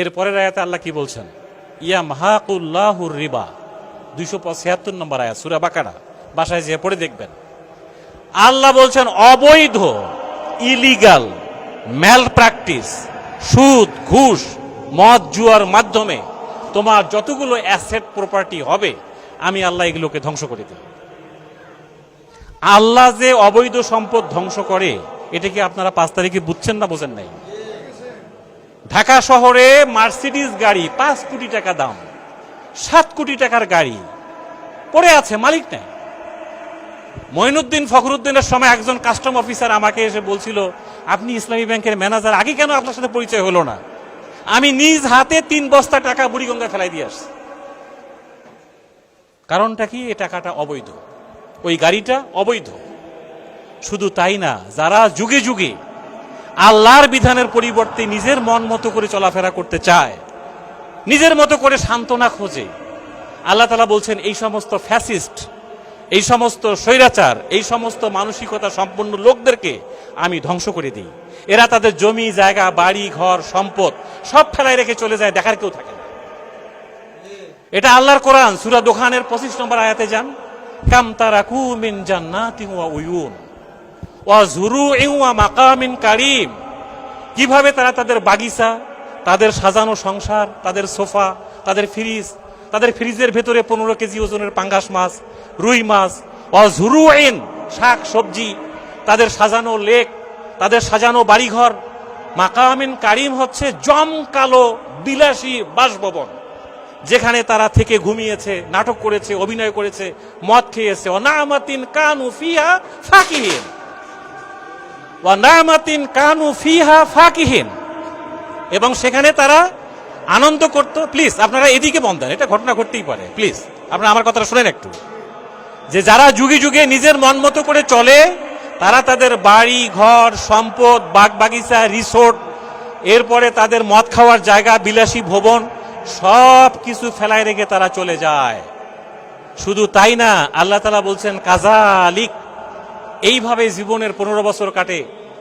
এর পরের আয়াতে আল্লাহ কি বলছেন? ইয়া মাহাকুল্লাহুর রিবা। দুইশো ছিয়াত্তর নম্বর আয়াত, সুরা বাকারা। বাসায় যেয়ে পড়ে দেখবেন। আল্লাহ বলছেন, অবৈধ ইলিগাল ম্যাল প্র্যাকটিস সুদ, ঘুষ, মদ, জুয়ার মাধ্যমে তোমার যতগুলো অ্যাসেট প্রপার্টি হবে, আমি আল্লাহ এগুলোকে ধ্বংস করে দেব। আল্লাহ যে অবৈধ সম্পদ ধ্বংস করে, এটা কি আপনারা পাঁচ তারিখে বুঝছেন না বোঝেন নাই? ঢাকা শহরে মার্সিডিজ গাড়ি পাঁচ কোটি টাকা দাম, সাত কোটি টাকার গাড়ি। পড়ে আছে, মালিক নাই। মঈনুদ্দিন ফখরুদ্দিনের সময় একজন কাস্টম অফিসার আমাকে এসে বলছিল, আপনি ইসলামী ব্যাংকের ম্যানেজার, আগে কেন আপনার সাথে পরিচয় হলো না? আমি নিজ হাতে তিন বস্তা টাকা বুড়িগঙ্গা ফেলাই দিয়ে আসছি। কারণটা কি? এই টাকাটা অবৈধ। ওই গাড়িটা অবৈধ। শুধু তাই না, যারা যুগে যুগে আল্লাহর বিধানের পরিবর্তে নিজের মন মতো করে চলাফেরা করতে চায়, নিজের মতো করে সান্ত্বনা খোঁজে। আল্লাহ তালা বলছেন, এই সমস্ত ফ্যাসিস্ট, এই সমস্ত স্বৈরাচার, এই সমস্ত মানসিকতা সম্পন্ন লোকদেরকে আমি ধ্বংস করে দিই। এরা তাদের জমি, জায়গা, বাড়ি, ঘর, সম্পদ সব ফেলায় রেখে চলে যায়, দেখার কেউ থাকে না। এটা আল্লাহর কোরআন, সুরা দোকানের পঁচিশ নম্বর আয়াতে যান, কাম তারা কুমিন জান্নাতি উয়ুন। ওয়া মাকামিন কারিম। কীভাবে তারা তাদের বাগিচা, তাদের সাজানো সংসার, তাদের সোফা, তাদের ফ্রিজ, তাদের ফ্রিজের ভেতরে পনেরো কেজি ওজনের পাঙ্গাস মাছ, রুই মাছ অঝুরু এন শাক, সবজি, তাদের সাজানো লেক, তাদের সাজানো বাড়িঘর। মাকামিন কারিম হচ্ছে জমকালো, বিলাসী বাসভবন, যেখানে তারা থেকে ঘুমিয়েছে, নাটক করেছে, অভিনয় করেছে, মদ খেয়েছে। অনামাতিন কানু ফিহা ফাকিহীন। কানু ফিহা ফাকিহীন। এবং সেখানে তারা আনন্দ করত। প্লিজ, আপনারা এদিকে বন্ধ এটা ঘটনা ঘটতেই পারে। প্লিজ, আপনারা আমার কথাটা শোনেন একটু। যে যারা যুগে যুগে নিজের মন মতো করে চলে, তারা তাদের বাড়ি, ঘর, সম্পদ বাগ বাগিচা রিসোর্ট, এরপরে তাদের মদ খাওয়ার জায়গা, বিলাসী ভবন, সব কিছু ফেলায় রেখে তারা চলে যায়। শুধু তাই না, আল্লাহ তালা বলছেন কাজালিক এইভাবে জীবনের পনেরো বছর কাটে,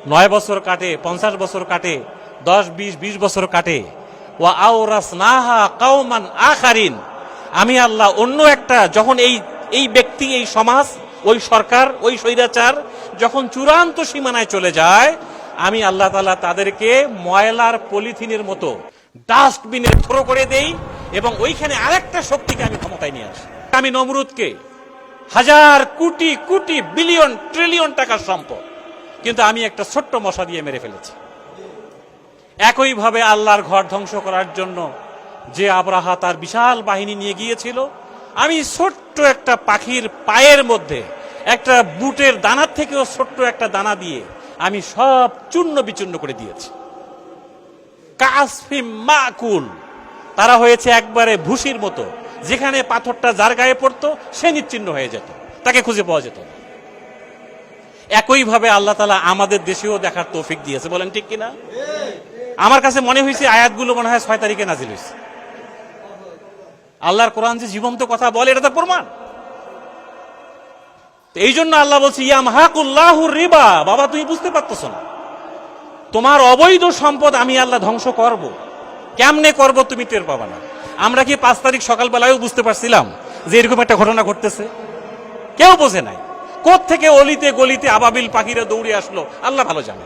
নয় বছর কাটে, পঞ্চাশ বছর কাটে, দশ, বিশ বিশ বছর কাটে। ওয়া আওরাস নাহা কাউমান আখারিন। আমি আল্লাহ অন্য একটা, যখন এই এই ব্যক্তি, এই সমাজ, ওই সরকার, ওই স্বৈরাচার যখন চূড়ান্ত সীমানায় চলে যায়, আমি আল্লাহ তালা তাদেরকে ময়লার পলিথিনের মতো ডাস্টবিনে থ্রো করে দেই এবং ওইখানে আরেকটা শক্তিকে আমি ক্ষমতায় নিয়ে আসি। আমি নমরুদকে হাজার কোটি কোটি বিলিয়ন, ট্রিলিয়ন টাকার সম্পদ। কিন্তু আমি একটা ছোট্ট মশা দিয়ে মেরে ফেলেছি। একইভাবে আল্লাহর ঘর ধ্বংস করার জন্য যে আবরাহা তার বিশাল বাহিনী নিয়ে গিয়েছিল, আমি ছোট্ট একটা পাখির পায়ের মধ্যে, একটা বুটের দানার থেকেও ছোট্ট একটা দানা দিয়ে আমি সব চূর্ণ বিচূর্ণ করে দিয়েছি। কাসফিম মাকুল, তারা হয়েছে একবারে ভুসির মতো। যেখানে পাথরটা যার গায়ে পড়তো, সে নিচ্ছিন্ন হয়ে যেত। তাকে খুঁজে পাওয়া যেত না। একইভাবে আল্লাহ তালা আমাদের দেশেও দেখার তৌফিক দিয়েছে। বলেন ঠিক কিনা? আমার কাছে মনে হয়েছে আয়াতগুলো মনে হয় ছয় তারিখে নাজিল হয়েছে। আল্লাহর কোরআন যে জীবন্ত কথা বলে, এটা তো প্রমাণ। এই জন্য আল্লাহ বলছি ইয়াম হাকুল্লাহ রিবা। বাবা, তুমি বুঝতে পারতেছ না। তোমার অবৈধ সম্পদ আমি আল্লাহ ধ্বংস করব। কেমনে করব তুমি টের পাবা না। আমরা কি পাঁচ তারিখ সকালবেলায়ও বুঝতে পারছিলাম যে এরকম একটা ঘটনা ঘটতেছে? কেউ বোঝে নাই। থেকে অলিতে গলিতে আবাবিল পাখিরা দৌড়ে আসলো, আল্লাহ ভালো জানে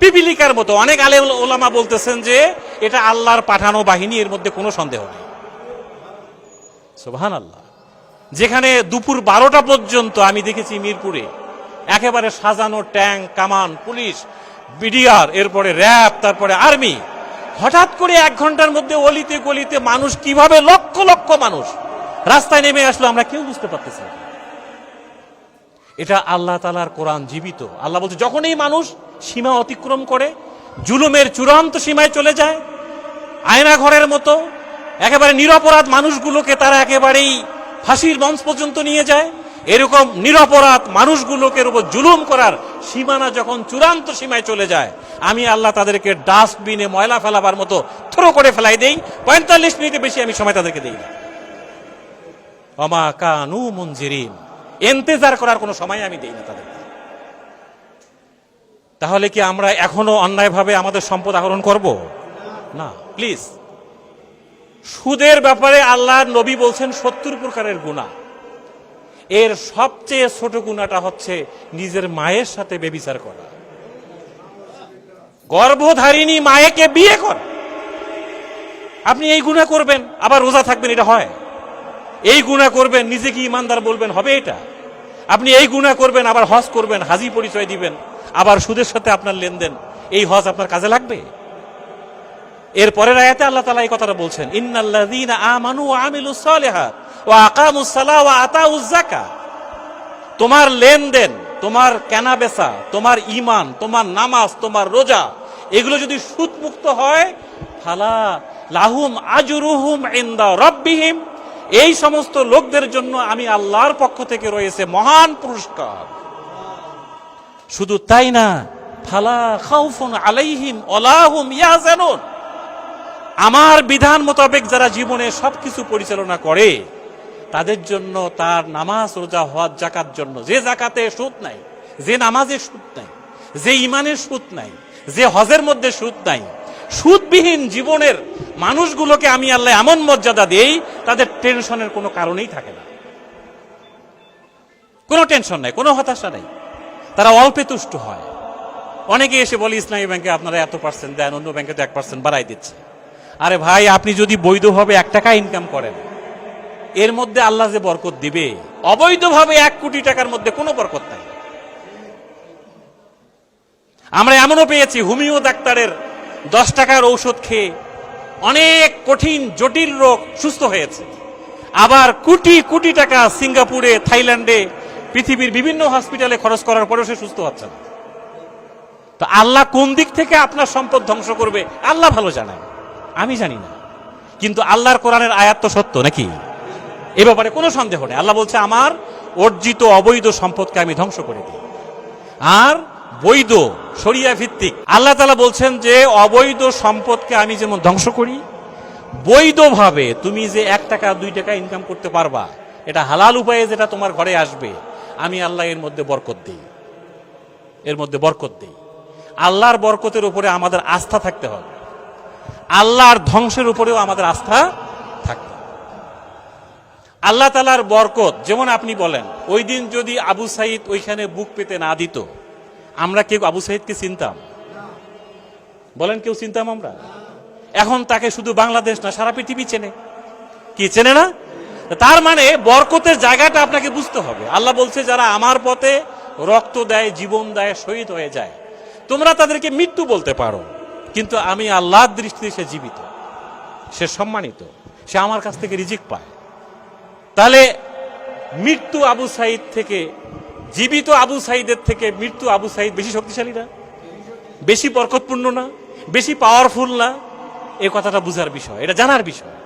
পিপিলিকার মতো অনেক আলে ওলামা বলতেছেন যে এটা আল্লাহর পাঠানো বাহিনী, এর মধ্যে কোনো সন্দেহ নেই। সুবহান আল্লাহ যেখানে দুপুর বারোটা পর্যন্ত আমি দেখেছি মিরপুরে, একেবারে সাজানো ট্যাঙ্ক, কামান, পুলিশ, বিডিআর, এরপরে র্যাব, তারপরে আর্মি হঠাৎ করে এক ঘণ্টার মধ্যে অলিতে গলিতে মানুষ কীভাবে লক্ষ লক্ষ মানুষ রাস্তায় নেমে আসলো আমরা কেউ বুঝতে পারতেছি এটা আল্লাহ তালার কোরআন জীবিত। আল্লাহ বলছে যখন এই মানুষ সীমা অতিক্রম করে, জুলুমের চূড়ান্ত সীমায় চলে যায়, আয়না ঘরের মতো, একেবারে নিরপরাধ মানুষগুলোকে তারা একেবারেই ফাঁসির মঞ্চ পর্যন্ত নিয়ে যায় এরকম নিরপরাধ মানুষগুলোকে উপর জুলুম করার সীমানা যখন চূড়ান্ত সীমায় চলে যায়, আমি আল্লাহ তাদেরকে ডাস্টবিনে ময়লা ফেলাবার মতো থ্রো করে ফেলাই দেই, পঁয়তাল্লিশ মিনিটে বেশি আমি সময় তাদেরকে দিই অমা কানু এন্তেজার করার কোনো সময় আমি দেই না তাদেরকে তাহলে কি আমরা এখনও অন্যায়ভাবে আমাদের সম্পদ আহরণ করব? না, প্লিজ। সুদের ব্যাপারে আল্লাহর নবী বলছেন সত্তর প্রকারের গুণা এর সবচেয়ে ছোট গুণাটা হচ্ছে নিজের মায়ের সাথে বেবিচার করা। গর্ভধারিণী মায়েকে বিয়ে করা। আপনি এই গুণা করবেন, আবার রোজা থাকবেন, এটা হয়। এই গুণা করবেন, নিজেকে ইমানদার বলবেন, হবে এটা। আপনি এই গুণা করবেন, আবার হজ করবেন, হাজি পরিচয় দিবেন, আবার সুদের সাথে আপনার লেনদেন, এই হজ আপনার কাজে লাগবে। এর পরের আয়াতে আল্লাহ তালা এই কথাটা বলছেন, ইন্নাল্লাযীনা আমানু ওয়া আমিলুস সালিহাত। ওয়া আকামুস সালাহ ওয়া আতাউজ যাকাত তোমার লেনদেন, তোমার কেনা বেচা, তোমার ইমান তোমার নামাজ, তোমার রোজা, এগুলো যদি সুদমুক্ত হয়, ফালা লাহুম আজরুহুম ইনদা রব্বিহিম। এই সমস্ত লোকদের জন্য আমি আল্লাহর পক্ষ থেকে রয়েছে মহান পুরস্কার। শুধু তাই না, ফালা খাউফুন আলাইহিম ওলাহুম ইয়াজানুন আমার বিধান মোতাবেক যারা জীবনে সবকিছু পরিচালনা করে তাদের জন্য তার নামাজ রোজা হওয়ার জাকাত জন্য। যে জাকাতে সুদ নাই, যে নামাজে সুদ নাই, যে ইমানের সুদ নাই, যে হজের মধ্যে সুদ নাই, সুদবিহীন জীবনের মানুষগুলোকে আমি আল্লাহ এমন মর্যাদা দেই, তাদের টেনশনের কোনো কারণেই থাকে না। কোনো টেনশন নাই, কোনো হতাশা নাই। তারা অল্পে তুষ্ট হয়। অনেকে এসে বলে, ইসলামী ব্যাংকে আপনারা এত পার্সেন্ট দেন, অন্য ব্যাংকে তো এক পার্সেন্ট বাড়াই দিচ্ছে। আরে ভাই, আপনি যদি বৈধভাবে এক টাকা ইনকাম করেন এর মধ্যে আল্লাহ যে বরকত দিবে, অবৈধভাবে এক কোটি টাকার মধ্যে কোনো বরকত নাই। আমরা এমনও পেয়েছি, হোমিও ডাক্তারের দশ টাকার ঔষধ খেয়ে অনেক কঠিন, জটিল রোগ সুস্থ হয়েছে। আবার কোটি কোটি টাকা সিঙ্গাপুরে, থাইল্যান্ডে, পৃথিবীর বিভিন্ন হসপিটালে খরচ করার পরেও সে সুস্থ হচ্ছে না। তো আল্লাহ কোন দিক থেকে আপনার সম্পদ ধ্বংস করবে, আল্লাহ ভালো জানায় আমি জানি না। কিন্তু আল্লাহর কোরআনের আয়াত তো সত্য, নাকি? এ ব্যাপারে কোনো সন্দেহ নেই। আল্লাহ বলছে, আমার অর্জিত অবৈধ সম্পদকে আমি ধ্বংস করে দিই। আর বৈধ শরিয়া ভিত্তিক আল্লাহ তালা বলছেন যে, অবৈধ সম্পদকে আমি যেমন ধ্বংস করি, বৈধভাবে তুমি যে এক টাকা, দুই টাকা ইনকাম করতে পারবা, এটা হালাল উপায়ে যেটা তোমার ঘরে আসবে, আমি আল্লাহ এর মধ্যে বরকত দিই। এর মধ্যে বরকত দিই। আল্লাহর বরকতের উপরে আমাদের আস্থা থাকতে হবে। আল্লাহর ধ্বংসের উপরেও আমাদের আস্থা আল্লাহ তালার বরকত, যেমন আপনি বলেন, ওই দিন যদি আবু সাইদ ওইখানে বুক পেতে না দিত, আমরা কেউ আবু সাইদকে চিনতাম? বলেন কেউ চিনতাম আমরা? এখন তাকে শুধু বাংলাদেশ না, সারা পৃথিবী চেনে। কি চেনে না? তার মানে বরকতের জায়গাটা আপনাকে বুঝতে হবে। আল্লাহ বলছে, যারা আমার পথে রক্ত দেয়, জীবন দেয়, শহীদ হয়ে যায়, তোমরা তাদেরকে মৃত্যু বলতে পারো। কিন্তু আমি আল্লাহর দৃষ্টিতে সে জীবিত, সে সম্মানিত, সে আমার কাছ থেকে রিজিক পায়। তাহলে মৃত্যু আবু সাইদ থেকে, জীবিত আবু সাইদের থেকে মৃত্যু আবু সাইদ বেশি শক্তিশালী না? বেশি বরকতপূর্ণ না? বেশি পাওয়ারফুল না? এ কথাটা বুঝার বিষয়, এটা জানার বিষয়।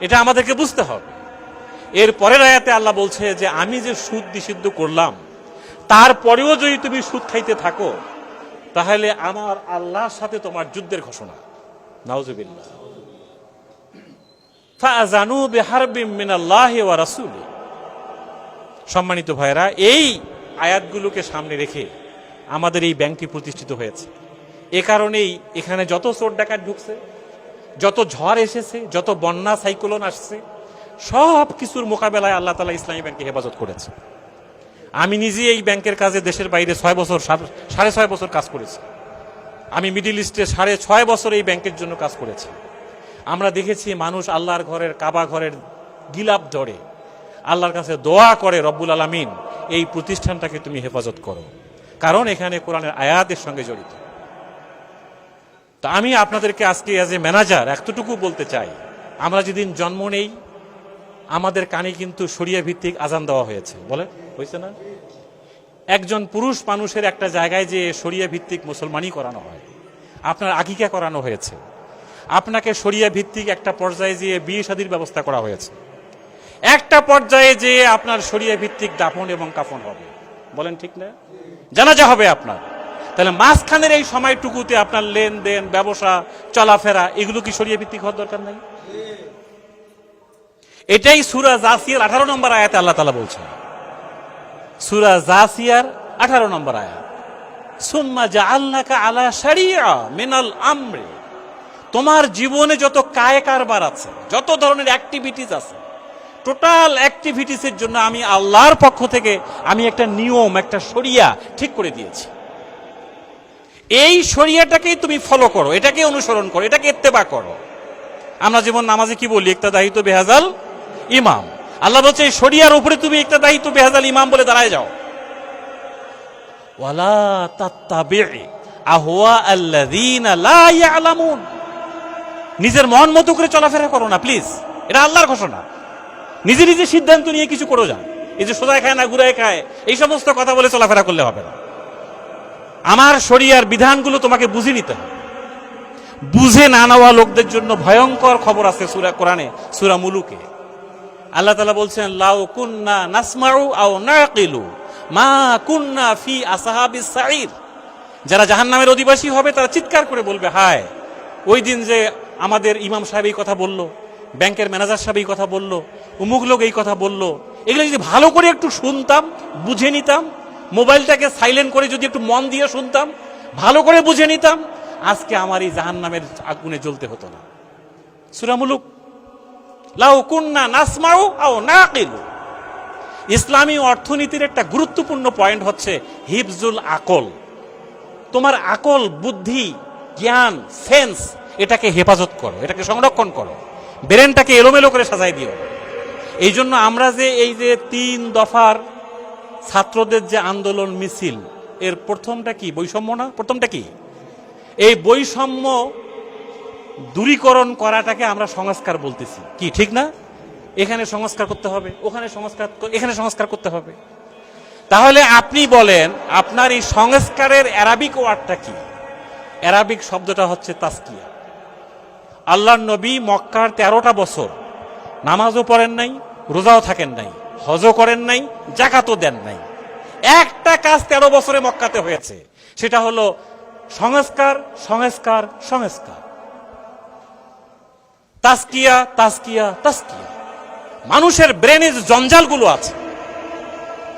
এটা আমাদেরকে বুঝতে হবে। এর পরের আয়াতে আল্লাহ বলছে যে, আমি যে সুদ নিষিদ্ধ করলাম, তারপরেও যদি তুমি সুদ খাইতে থাকো, তাহলে আমার আল্লাহর সাথে তোমার যুদ্ধের ঘোষণা। নাউজুবিল্লাহ। ওয়া রাসূলি সম্মানিত ভাইরা এই আয়াতগুলোকে সামনে রেখে আমাদের এই ব্যাংকটি প্রতিষ্ঠিত হয়েছে। এ কারণেই এখানে যত চোর ডাকাত ঢুকছে, যত ঝড় এসেছে, যত বন্যা, সাইক্লোন আসছে, সব কিছুর মোকাবেলায় আল্লাহ তালা ইসলামী ব্যাংকে হেফাজত করেছে। আমি নিজে এই ব্যাংকের কাজে দেশের বাইরে ছয় বছর সাড়ে ছয় বছর কাজ করেছি। আমি মিডিল ইস্টে সাড়ে ছয় বছর এই ব্যাংকের জন্য কাজ করেছি। আমরা দেখেছি মানুষ আল্লাহর ঘরের কাবা ঘরের গিলাপ ধরে। আল্লাহর কাছে দোয়া করে রব্বুল আলমিন, এই প্রতিষ্ঠানটাকে তুমি হেফাজত করো। কারণ এখানে কোরআনের আয়াতের সঙ্গে জড়িত। তা আমি আপনাদেরকে আজকে অ্যাজ এ ম্যানেজার এতটুকু বলতে চাই, আমরা যেদিন জন্ম নেই, আমাদের কানে কিন্তু সরিয়া ভিত্তিক আজান দেওয়া হয়েছে। বলে হয়েছে না? একজন পুরুষ মানুষের একটা জায়গায় যে সরিয়া ভিত্তিক মুসলমানই করানো হয়। আপনার আকিকা করানো হয়েছে। আপনাকে সরিয়া ভিত্তিক একটা পর্যায়ে যেয়ে বিয়ে শাদির ব্যবস্থা করা হয়েছে। একটা পর্যায়ে যে আপনার সরিয়া ভিত্তিক দাফন এবং কাফন হবে। বলেন ঠিক না? জানাজা হবে আপনার। তাহলে মাঝখানের এই সময়টুকুতে আপনার লেনদেন, ব্যবসা, চলাফেরা, এগুলো কি সরিয়া ভিত্তিক হওয়ার দরকার নাই? এটাই সুরা জাসিয়ার আঠারো নম্বর আয়াতে আল্লাহ তালা বলছেন। সুরা জাসিয়ার আঠারো নম্বর আয়াত। সুম্মা জা আল্লাহকা আলা সারিয়া মিনাল আমরে। তোমার জীবনে যত কায় কারবার আছে, যত ধরনের অ্যাক্টিভিটিস আছে টোটাল অ্যাক্টিভিটিসের জন্য আমি আল্লাহর পক্ষ থেকে আমি একটা নিয়ম, একটা শরিয়া ঠিক করে দিয়েছি। এই শরিয়াটাকেই তুমি ফলো করো এটাকে অনুসরণ করো, এটাকে ইত্তেবা করো। আমরা যেমন নামাজে কি বলি, একটা দায়িত্ব বেহাজাল ইমাম। আল্লাহ বলছে, এই শরিয়ার উপরে তুমি একটা দায়িত্ব বেহাজাল ইমাম বলে দাঁড়ায় যাও। ওয়ালা তাত্তাবি'i আহওয়া আল্লাযীনা লা ইয়ালামুন। নিজের মন মতো করে চলাফেরা করো না প্লিজ এটা আল্লাহর ঘোষণা। নিজে নিজে সিদ্ধান্ত নিয়ে কিছু করো যান। এই যে সোজায় খায় না, ঘুরায় খায়, এই সমস্ত কথা বলে চলাফেরা করলে হবে না। আমার শরিয়ার বিধানগুলো তোমাকে বুঝে নিতে হবে। বুঝে না নেওয়া লোকদের জন্য ভয়ঙ্কর খবর আছে সুরা কোরআনে, সুরা মুলুকে। আল্লাহ তালা বলছেন, লাউ কুন্না নাসমাউ আও নাকিলু মা কুন্না ফি আসহাবিস সাইর যারা জাহান্নামের অধিবাসী হবে, তারা চিৎকার করে বলবে, হায়, ওই দিন যে আমাদের ইমাম সাহেব এই কথা বলল, ব্যাংকের ম্যানেজার সাহেব এই কথা বলল, উমুক লোক এই কথা বলল। এগুলো যদি ভালো করে একটু শুনতাম, বুঝে নিতাম, মোবাইলটাকে সাইলেন্ট করে যদি একটু মন দিয়ে শুনতাম, ভালো করে বুঝে নিতাম, আজকে আমার এই জাহান্নামের আগুনে জ্বলতে হতো না। সুরামুলুক লাউ কুন্না নাসমাও আও নাকিলু। ইসলামী অর্থনীতির একটা গুরুত্বপূর্ণ পয়েন্ট হচ্ছে হিফজুল আকল। তোমার আকল, বুদ্ধি, জ্ঞান, সেন্স এটাকে হেফাজত করো, এটাকে সংরক্ষণ করো। ব্রেনটাকে এলোমেলো করে সাজাই দিও। এই জন্য আমরা যে এই যে তিন দফার ছাত্রদের যে আন্দোলন মিছিল, এর প্রথমটা কি? বৈষম্য না? প্রথমটা কি? এই বৈষম্য দূরীকরণ করাটাকে আমরা সংস্কার বলতেছি। কি, ঠিক না? এখানে সংস্কার করতে হবে, ওখানে সংস্কার এখানে সংস্কার করতে হবে। তাহলে আপনি বলেন, আপনার এই সংস্কারের অ্যারাবিক ওয়ার্ডটা কি? অ্যারাবিক শব্দটা হচ্ছে তাস্কিয়া। আল্লাহ নবী মক্কার তেরোটা বছর নামাজও পড়েন নাই, রোজাও থাকেন নাই, হজও করেন নাই, জাকাতও দেন নাই। একটা কাজ তেরো বছরে মক্কাতে হয়েছে, সেটা হলো সংস্কার সংস্কার সংস্কার। তাস্কিয়া তাস্কিয়া তাস্কিয়া মানুষের ব্রেনে যে জঞ্জালগুলো আছে।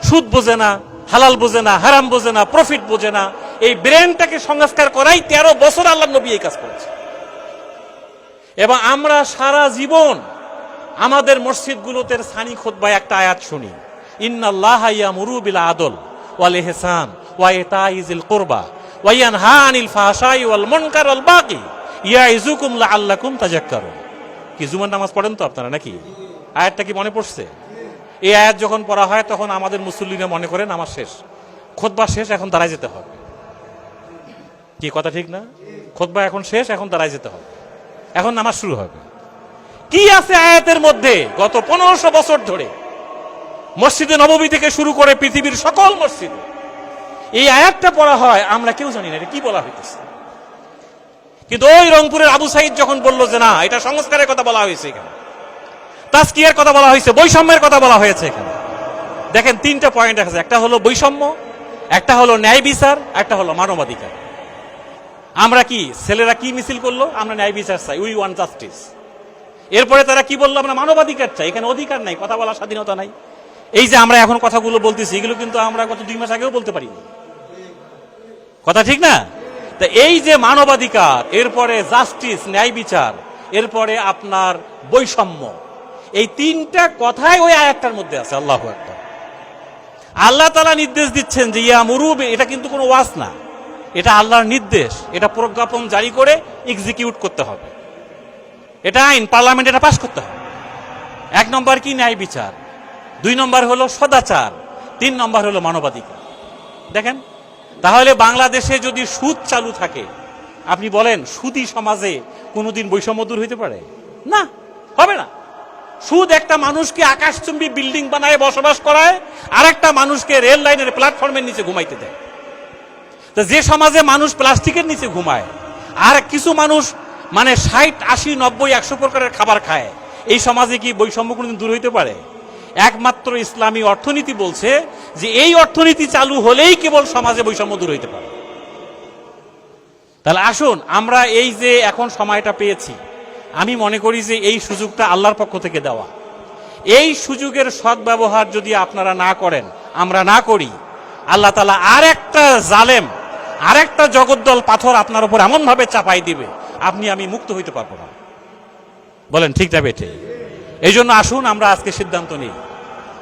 সুদ বোঝে না, হালাল বোঝে না, হারাম বোঝে না, প্রফিট বোঝে না। এই ব্রেনটাকে সংস্কার করাই তেরো বছর আল্লাহ নবী এই কাজ করেছে। এবং আমরা সারা জীবন আমাদের মসজিদগুলোতে সানি খোদবায় একটা আয়াত শুনি। ইন্নাল্লাহ ইয়ামুরু বিল আদল ওয়াল ইহসান ওয়া ইতাইজিল কুরবা ওয়া ইয়ানহা আনিল ফাহশাই ওয়াল মুনকার ওয়াল বাকি ইয়াইজুকুম লাআল্লাকুম তাযাক্কারুন। কি, জুমার নামাজ পড়েন তো আপনারা নাকি? আয়াতটা কি মনে পড়ছে? এই আয়াত যখন পড়া হয় তখন আমাদের মুসল্লিরা মনে করেন আমার শেষ। খোদবা শেষ, এখন দাঁড়ায় যেতে হবে। কি, কথা ঠিক না? খোদবা এখন শেষ, এখন দাঁড়ায় যেতে হবে। এখন নামাজ শুরু হবে। কি আছে আয়াতের মধ্যে? গত পনেরোশো বছর ধরে মসজিদে নবমী থেকে শুরু করে পৃথিবীর সকল মসজিদে এই আয়াতটা পড়া হয়, আমরা কেউ জানি না, এটা কি বলা হইতেছে? কিন্তু ওই রংপুরের আবু সাইদ যখন বলল যে না, এটা সংস্কারের কথা বলা হয়েছে এখানে তাস্কিয়ার কথা বলা হয়েছে, বৈষম্যের কথা বলা হয়েছে এখানে। দেখেন, তিনটা পয়েন্ট আছে, একটা হলো বৈষম্য, একটা হলো ন্যায় বিচার, একটা হলো মানবাধিকার। আমরা কি, ছেলেরা কি মিছিল করল? আমরা ন্যায় বিচার চাই, উই ওয়ান জাস্টিস। এরপরে তারা কি বলল? আমরা মানবাধিকার চাই, এখানে অধিকার নাই, কথা বলার স্বাধীনতা নাই। এই যে আমরা এখন কথাগুলো বলতেছি, এগুলো কিন্তু আমরা গত দুই মাস আগেও বলতে পারিনি। কথা ঠিক না? তা এই যে মানবাধিকার, এরপরে জাস্টিস, ন্যায় বিচার, এরপরে আপনার বৈষম্য, এই তিনটা কথাই ওই আয়াতটার মধ্যে আছে, আল্লাহ একটা আল্লাহ তালা নির্দেশ দিচ্ছেন যে, ইয়া মুরুব এটা কিন্তু কোনো ওয়াজ না। এটা আল্লাহর নির্দেশ। এটা প্রজ্ঞাপন জারি করে এক্সিকিউট করতে হবে। এটা আইন পার্লামেন্ট এটা পাশ করতে হবে। এক নম্বর কি ন্যায় বিচার? দুই নম্বর হলো সদাচার। তিন নম্বর হলো মানবাধিকার। দেখেন, তাহলে বাংলাদেশে যদি সুদ চালু থাকে, আপনি বলেন সুদি সমাজে কোনোদিন বৈষম্য দূর হইতে পারে? না, হবে না। সুদ একটা মানুষকে আকাশচুম্বী বিল্ডিং বানায় বসবাস করায় আর একটা মানুষকে রেল লাইনের প্ল্যাটফর্মের নিচে ঘুমাইতে দেয়। তো যে সমাজে মানুষ প্লাস্টিকের নিচে ঘুমায়, আর কিছু মানুষ মানে ষাট, আশি, নব্বই, একশো প্রকারের খাবার খায়, এই সমাজে কি বৈষম্য কোনোদিন দূর হইতে পারে? একমাত্র ইসলামী অর্থনীতি বলছে যে এই অর্থনীতি চালু হলেই কেবল সমাজে বৈষম্য দূর হইতে পারে। তাহলে আসুন, আমরা এই যে এখন সময়টা পেয়েছি, আমি মনে করি যে এই সুযোগটা আল্লাহর পক্ষ থেকে দেওয়া। এই সুযোগের সদ্ব্যবহার যদি আপনারা না করেন, আমরা না করি, আল্লাহ তালা আর একটা জালেম আর একটা জগদ্দল পাথর আপনার উপর এমনভাবে চাপাই দিবে, আপনি আমি মুক্ত হইতে পারব না। বলেন, ঠিক না বেঠে? এই জন্য আসুন, আমরা আজকে সিদ্ধান্ত নিই।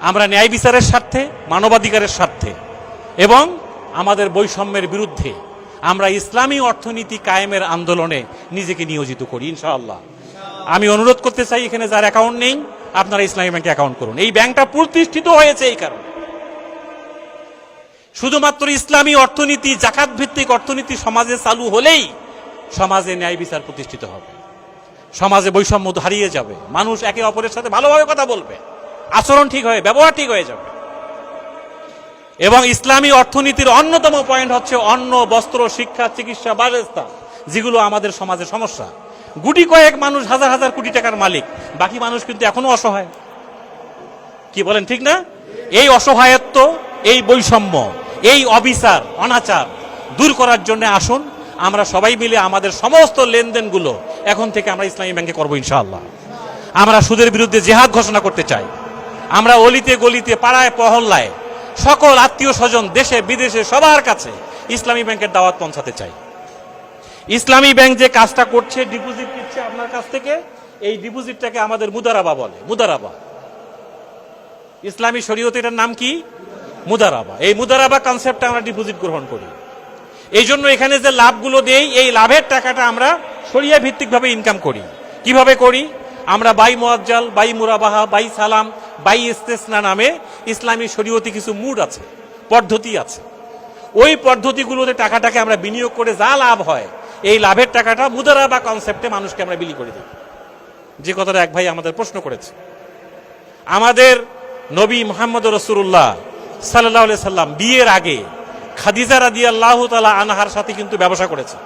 আমরা ন্যায় বিচারের স্বার্থে, মানবাধিকারের স্বার্থে এবং আমাদের বৈষম্যের বিরুদ্ধে আমরা ইসলামী অর্থনীতি কায়েমের আন্দোলনে নিজেকে নিয়োজিত করি, ইনশাআল্লাহ। আমি অনুরোধ করতে চাই, এখানে যার অ্যাকাউন্ট নেই, আপনারা ইসলামী ব্যাংকে অ্যাকাউন্ট করুন। এই ব্যাংকটা প্রতিষ্ঠিত হয়েছে এই কারণে। শুধুমাত্র ইসলামী অর্থনীতি জাকাত ভিত্তিক অর্থনীতি সমাজে চালু হলেই সমাজে ন্যায় বিচার প্রতিষ্ঠিত হবে। সমাজে বৈষম্য হারিয়ে যাবে। মানুষ একে অপরের সাথে ভালোভাবে কথা বলবে। আচরণ ঠিক হয়ে, ব্যবহার ঠিক হয়ে যাবে। এবং ইসলামী অর্থনীতির অন্যতম পয়েন্ট হচ্ছে অন্ন, বস্ত্র, শিক্ষা, চিকিৎসা, বাসস্থান, যেগুলো আমাদের সমাজের সমস্যা। গুটি কয়েক মানুষ হাজার হাজার কোটি টাকার মালিক। বাকি মানুষ কিন্তু এখনও অসহায়। কি বলেন, ঠিক না? এই অসহায়ত্ব, এই বৈষম্য এই অবিচার, অনাচার দূর করার জন্য আসুন, আমরা সবাই মিলে আমাদের সমস্ত লেনদেনগুলো এখন থেকে আমরা ইসলামী ব্যাংকে করব ইনশাআল্লাহ। আমরা সুদের বিরুদ্ধে জেহাদ ঘোষণা করতে চাই। আমরা অলিতে গলিতে, পাড়ায়, পহল্লায় সকল আত্মীয় স্বজন দেশে, বিদেশে, সবার কাছে ইসলামী ব্যাংকের দাওয়াত পৌঁছাতে চাই। ইসলামী ব্যাংক যে কাজটা করছে, ডিপোজিট দিচ্ছে আপনার কাছ থেকে, এই ডিপোজিটটাকে আমাদের মুদারাবা বলে, মুদারাবা। ইসলামী শরীয়তে এটার নাম কি? মুদারাবা। এই মুদারাবা কনসেপ্টটা আমরা ডিপোজিট গ্রহণ করি। এই জন্য এখানে যে লাভগুলো দেই, এই লাভের টাকাটা আমরা শরিয়া ভিত্তিকভাবে ইনকাম করি। কীভাবে করি? আমরা বাই মোয়াজ্জাল, বাই মুরাবাহা, বাই সালাম, বাই ইস্তেসনা নামে ইসলামী শরীয়তে কিছু মুড আছে, পদ্ধতি আছে। ওই পদ্ধতিগুলোতে টাকাটাকে আমরা বিনিয়োগ করে যা লাভ হয়, এই লাভের টাকাটা মুদারাবা কনসেপ্টে মানুষকে আমরা বিলি করে দিই। যে কথাটা এক ভাই আমাদের প্রশ্ন করেছে। আমাদের নবী মোহাম্মদ রসুল্লাহ সাল্লাহ সাল্লাম বিয়ের আগে খাদিজা রাদি আল্লাহ তালা আনহার সাথে কিন্তু ব্যবসা করেছে।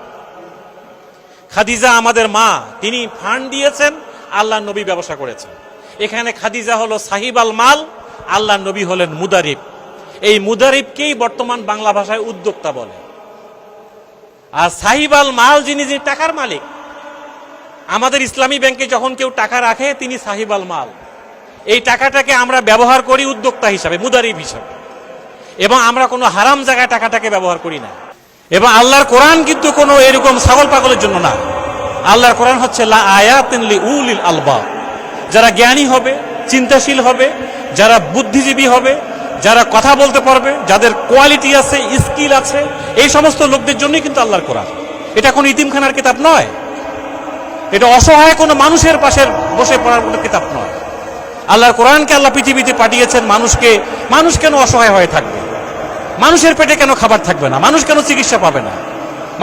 খাদিজা আমাদের মা, তিনি ফান্ড দিয়েছেন আল্লাহ নবী ব্যবসা করেছেন। এখানে খাদিজা হলো সাহিব আল মাল আল্লাহ নবী হলেন মুদারিব। এই মুদারিবকেই বর্তমান বাংলা ভাষায় উদ্যোক্তা বলে। আর সাহিব আল মাল যিনি যিনি টাকার মালিক, আমাদের ইসলামী ব্যাংকে যখন কেউ টাকা রাখে, তিনি সাহিব আল মাল। এই টাকাটাকে আমরা ব্যবহার করি উদ্যোক্তা হিসাবে, মুদারিব হিসাবে। এবং আমরা কোনো হারাম জায়গায় টাকাটাকে ব্যবহার করি না। এবং আল্লাহর কোরআন কিন্তু কোনো এরকম ছাগল পাগলের জন্য না। আল্লাহর কোরআন হচ্ছে, লা আয়াতিন লি উলিল আলবা যারা জ্ঞানী হবে, চিন্তাশীল হবে, যারা বুদ্ধিজীবী হবে, যারা কথা বলতে পারবে, যাদের কোয়ালিটি আছে, স্কিল আছে, এই সমস্ত লোকদের জন্যই কিন্তু আল্লাহর কোরআন। এটা কোনো ইতিমখানার কিতাব নয়। এটা অসহায় কোনো মানুষের পাশে বসে পড়ার কোনো কিতাব নয়। আল্লাহর কোরআনকে আল্লাহ পৃথিবীতে পাঠিয়েছেন মানুষকে, মানুষ কেন অসহায় হয়ে থাকবে? মানুষের পেটে কেন খাবার থাকবে না? মানুষ কেন চিকিৎসা পাবে না?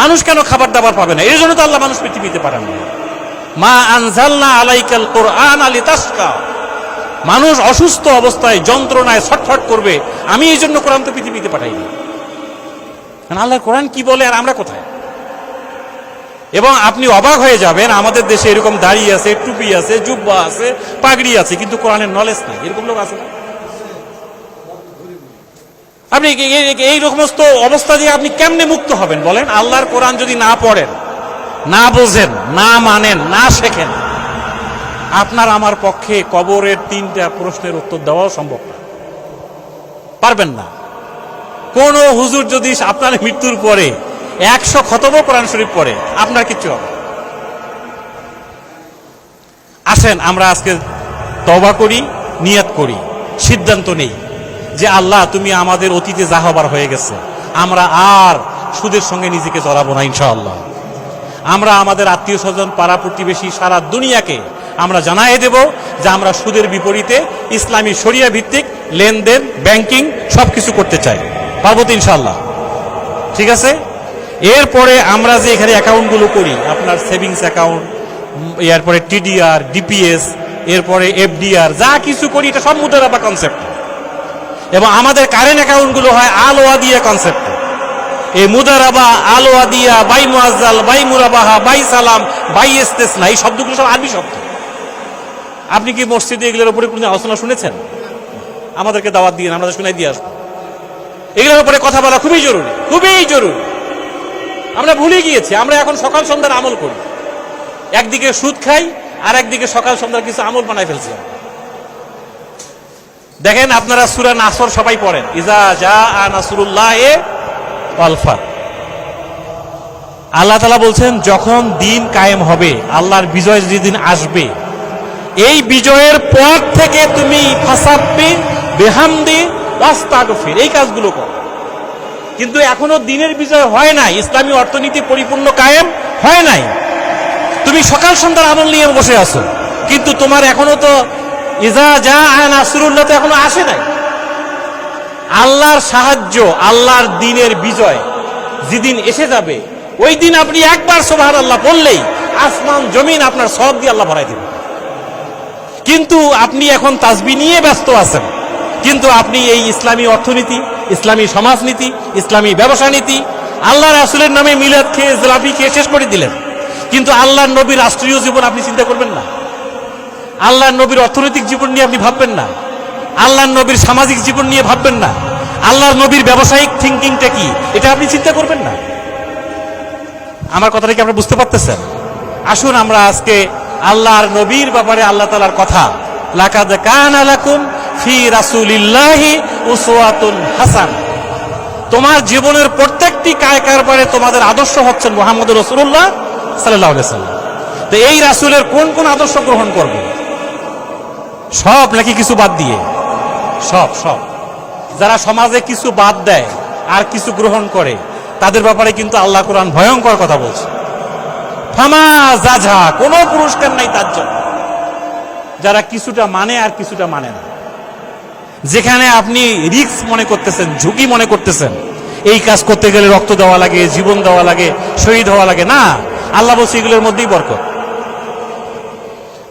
মানুষ কেন খাবার দাবার পাবে না? এই জন্য তো আল্লাহ মানুষ পৃথিবীতে পাঠান না মা আনজালনা আলাইকাল কোরআন আলী তাসকা মানুষ অসুস্থ অবস্থায় যন্ত্রণায় ছটফট করবে। আমি এই জন্য কোরআন তো পৃথিবীতে পাঠাইনি কারণ আল্লাহর কোরআন কি বলে আর আমরা কোথায়? এবং আপনি অবাক হয়ে যাবেন, আমাদের দেশে এরকম দাড়ি আছে, টুপি আছে, জুব্বা আছে, পাগড়ি আছে, কিন্তু কোরআনের নলেজ নাই। এরকম লোক আছে না? আপনি এই- সমস্ত অবস্থা দিয়ে আপনি কেমনে মুক্ত হবেন বলেন? আল্লাহর কোরআন যদি না পড়েন, না বোঝেন, না মানেন, না শেখেন, আপনার আমার পক্ষে কবরের তিনটা প্রশ্নের উত্তর দেওয়াও সম্ভব না। পারবেন না। কোন হুজুর যদি আপনার মৃত্যুর পরে একশো খতম কোরআন শরীফ পড়ে, আপনার কিচ্ছু হবে আসেন, আমরা আজকে তবা করি, নিয়াত করি, সিদ্ধান্ত নেই। যে আল্লাহ, তুমি আমাদের অতীতে যা হবার হয়ে গেছে, আমরা আর সুদের সঙ্গে নিজেকে জড়াবো না, ইনশাআল্লাহ। আমরা আমাদের আত্মীয় স্বজন, পাড়া প্রতিবেশী, সারা দুনিয়াকে আমরা জানাই দেব যে আমরা সুদের বিপরীতে ইসলামী শরিয়া ভিত্তিক লেনদেন, ব্যাংকিং সব কিছু করতে চাই। পারব তো, ইনশাআল্লাহ। ঠিক আছে? এরপরে আমরা যে এখানে অ্যাকাউন্টগুলো করি, আপনার সেভিংস অ্যাকাউন্ট, এরপরে টিডিআর, ডিপিএস, এরপরে এফডিআর, যা কিছু করি, এটা সব মুদারাবা কনসেপ্ট। এবং আমাদের কারেন্ট অ্যাকাউন্টগুলো হয় আলোয়া দিয়ে কনসেপ্ট এই মুদারাবা আলোয়া দিয়া বাই মুআজ্জাল, বাই মুরাবাহা, বাই সালাম, বাই ইস্তেসনা এই শব্দগুলো সব আরবি শব্দ। আপনি কি মসজিদে এগুলোর উপরে কোনো আলোচনা শুনেছেন? আমাদেরকে দাওয়াত দিয়ে, আমরা শুনাই দিয়ে আসব। এগুলোর উপরে কথা বলা খুবই জরুরি খুবই জরুরি। আমরা ভুলে গিয়েছি, আমরা এখন সকাল সন্ধ্যার আমল করি। একদিকে সুদ খাই আর একদিকে সকাল সন্ধ্যার কিছু আমল বানাই ফেলছি আমরা। দেখেন আপনারা সুরা নাসর সবাই পড়েন। ইজা যা আ নাসরুল্লাহ এ আল্লাহ তালা বলছেন, যখন দিন কায়েম হবে, আল্লাহর বিজয় যেদিন আসবে, এই বিজয়ের পর থেকে তুমি ফাসাব্বি বেহামদি ওয়াস্তাগফির, এই কাজগুলো কর। কিন্তু এখনও দিনের বিজয় হয় নাই, ইসলামী অর্থনীতি পরিপূর্ণ কায়েম হয় নাই। তুমি সকাল সন্ধ্যার আমল নিয়ে বসে আছো, কিন্তু তোমার এখনও তো ইজা যা নাসরুল্লাহ তো এখনও আসে নাই। আল্লাহর সাহায্য, আল্লাহর দিনের বিজয় যেদিন এসে যাবে, ওই দিন আপনি একবার সোভার আল্লাহ বললেই আসমান, জমিন আপনার সব দিয়ে আল্লাহ ভরাই দেবে। কিন্তু আপনি এখন তাসবি নিয়ে ব্যস্ত আছেন। কিন্তু আপনি এই ইসলামী অর্থনীতি, ইসলামী সমাজনীতি, ইসলামী ব্যবসা নীতি আল্লাহ রাসুলের নামে মিলাদ খেয়ে জলাপি খেয়ে শেষ করে দিলেন। কিন্তু আল্লাহর নবীর রাষ্ট্রীয় জীবন আপনি চিন্তা করবেন না। আল্লাহর নবীর অর্থনৈতিক জীবন নিয়ে আপনি ভাববেন না। আল্লাহর নবীর সামাজিক জীবন নিয়ে ভাববেন না। আল্লাহর নবীর ব্যবসায়িক থিঙ্কিংটা কি? এটা আপনি চিন্তা করবেন না। আমার কথাটা কি আপনারা বুঝতে পারতেছেন? আসুন আমরা আজকে আল্লাহর নবীর ব্যাপারে আল্লাহ তালার কথা। লাকাদ কান আলাকুম ফি রাসূলিল্লাহি উসওয়াতুন হাসান। তোমার জীবনের প্রত্যেকটি কায় কারবারে তোমাদের আদর্শ হচ্ছেন মোহাম্মদ রসুল্লাহ সাল্লাহ সাল্লাম তো এই রাসূলের কোন কোন আদর্শ গ্রহণ করবে? সব নাকি কিছু বাদ দিয়ে? সব সব। যারা সমাজে কিছু বাদ দেয় আর কিছু গ্রহণ করে, তাদের ব্যাপারে কিন্তু আল্লাহ কোরআন ভয়ঙ্কর কথা বলছে। জাঝা কোনো পুরস্কার নাই তার জন্য। যারা কিছুটা মানে আর কিছুটা মানে না। যেখানে আপনি রিস্ক মনে করতেছেন, ঝুঁকি মনে করতেছেন, এই কাজ করতে গেলে রক্ত দেওয়া লাগে, জীবন দেওয়া লাগে, শহীদ হওয়া লাগে, না। আল্লাহ বলছে এগুলোর মধ্যেই বরকত।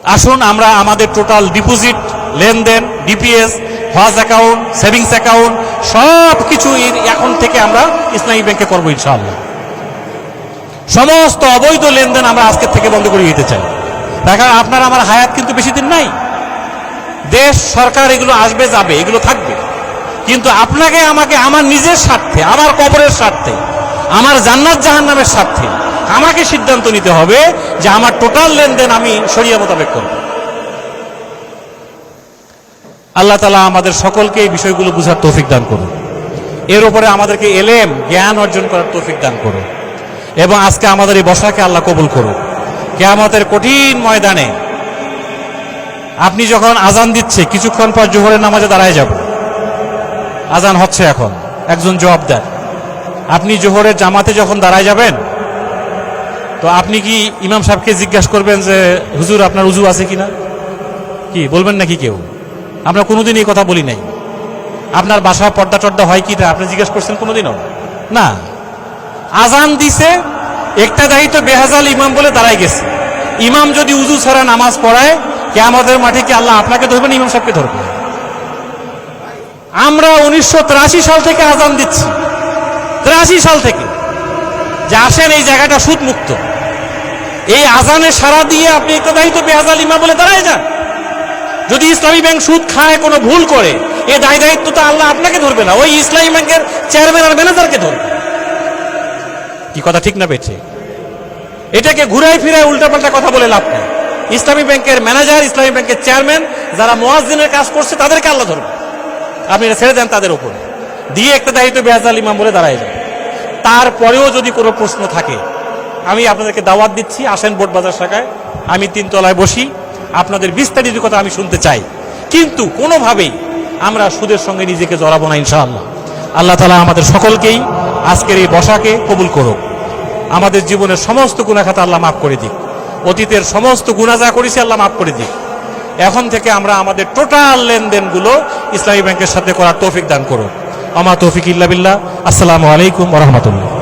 আসুন আমরা আমাদের টোটাল ডিপোজিট লেনদেন ডিপিএস হজ অ্যাকাউন্ট সেভিংস অ্যাকাউন্ট সব কিছু এখন থেকে আমরা ইসলামী ব্যাংকে করব ইনশাআল্লাহ। সমস্ত অবৈধ লেনদেন আমরা আজকের থেকে বন্ধ করে দিতে চাই। কারণ আপনার আমার হায়াত কিন্তু বেশি দিন নাই। দেশ, সরকার এগুলো আসবে, যাবে, এগুলো থাকবে। কিন্তু আপনাকে, আমাকে, আমার নিজের স্বার্থে, আমার কবরের স্বার্থে, আমার জান্নাত জাহান্নামের স্বার্থে আমাকে সিদ্ধান্ত নিতে হবে যে আমার টোটাল লেনদেন আমি সরিয়া মোতাবেক করব। আল্লাহ তালা আমাদের সকলকে এই বিষয়গুলো বুঝার তৌফিক দান করুন। এর উপরে আমাদেরকে এলেম, জ্ঞান অর্জন করার তৌফিক দান করুন। এবং আজকে আমাদের এই বসাকে আল্লাহ কবুল করুন কেয়ামতের কঠিন ময়দানে আপনি যখন আজান দিচ্ছে, কিছুক্ষণ পর জোহরের নামাজে দাঁড়ায় যাব আজান হচ্ছে এখন। একজন জবাবদার। আপনি জোহরের জামাতে যখন দাঁড়ায় যাবেন তো আপনি কি ইমাম সাহেবকে জিজ্ঞাসা করবেন যে, হুজুর, আপনার উজু আছে কিনা? কি, বলবেন নাকি কেউ? আমরা কোনোদিন এই কথা বলি নাই। আপনার বাসা পর্দা টর্দা হয় কি না আপনি জিজ্ঞাসা করছেন কোনোদিনও? না। আজান দিছে, একটা দায়িত্ব বেহাজাল ইমাম বলে দাঁড়াই গেছে। ইমাম যদি উজু ছাড়া নামাজ পড়ায় কে আমাদের মাঠে কি আল্লাহ আপনাকে ধরবেন ইমাম সাহেবকে ধরবে? আমরা উনিশশো তিরাশি সাল থেকে আজান দিচ্ছি। তিরাশি সাল থেকে। যে আসেন, এই জায়গাটা সুদ মুক্ত এই আজানে সারা দিয়ে আপনি দায়িত্ব বেহাজাল ইমাম বলে দাঁড়ায় যান। যদি ইসলামী ব্যাংক সুদ খায়, কোনো ভুল করে, এ দায় দায়িত্ব তো আল্লাহ আপনাকে ধরবে না। ওই ইসলামী ব্যাংকের চেয়ারম্যান আর ম্যানেজারকে ধরবে। কি কথা ঠিক না পেয়েছে এটাকে ঘুরাই ফিরায় উল্টাপাল্টা কথা বলে লাভ নেই। ইসলামী ব্যাংকের ম্যানেজার ইসলামী ব্যাংকের চেয়ারম্যান যারা মোয়াজ্জিনের কাজ করছে, তাদেরকে আল্লাহ ধরবে। আপনি এটা ছেড়ে দেন তাদের উপর। দিয়ে একটা দায়িত্ব বেহাজাল ইমাম বলে দাঁড়ায় যান। তারপরেও যদি কোনো প্রশ্ন থাকে আমি আপনাদেরকে দাওয়াত দিচ্ছি, আসেন বোট বাজার শাখায়। আমি তিনতলায় বসি, আপনাদের বিস্তারিত কথা আমি শুনতে চাই। কিন্তু কোনোভাবেই আমরা সুদের সঙ্গে নিজেকে জড়াবো না, ইনশাআল্লাহ। আল্লাহ তালা আমাদের সকলকেই আজকের এই বসাকে কবুল করুক। আমাদের জীবনের সমস্ত গুণাখাতা আল্লাহ মাফ করে দিক। অতীতের সমস্ত গুণা যা করেছি আল্লাহ মাফ করে দিক। এখন থেকে আমরা আমাদের টোটাল লেনদেনগুলো ইসলামী ব্যাংকের সাথে করার তৌফিক দান করুন। আমার তৌফিক ইল্লা বিল্লাহ। আসসালামু আলাইকুম রহমতুল্লাহ।